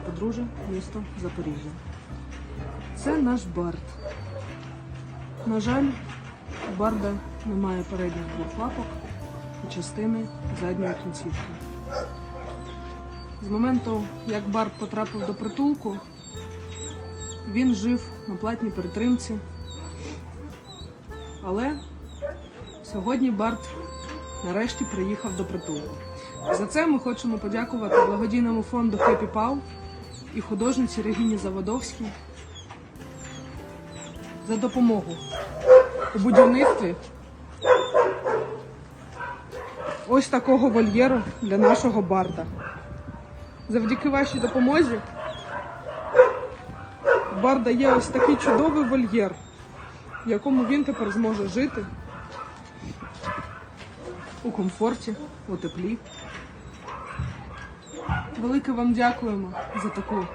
подружжя, місто Запоріжжя. Це наш бард. На жаль, у барда немає передніх двох лапок і частини задньої кінцівки. З моменту, як бард потрапив до притулку, він жив на платній перетримці. Але сьогодні Барт нарешті приїхав до притулку. За це ми хочемо подякувати благодійному фонду Happy Pau і художниці Регіні Заводовській за допомогу у будівництві ось такого вольєру для нашого барда. Завдяки вашій допомозі барда є ось такий чудовий вольєр, в якому він тепер зможе жити у комфорті, у теплі. Велике вам дякуємо за таку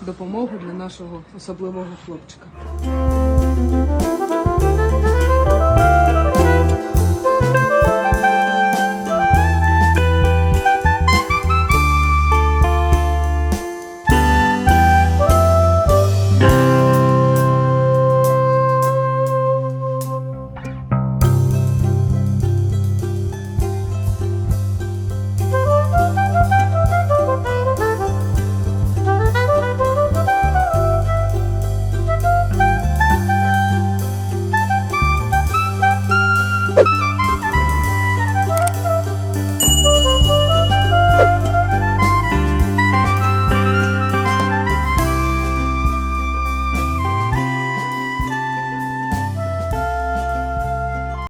допомогу для нашого особливого хлопчика.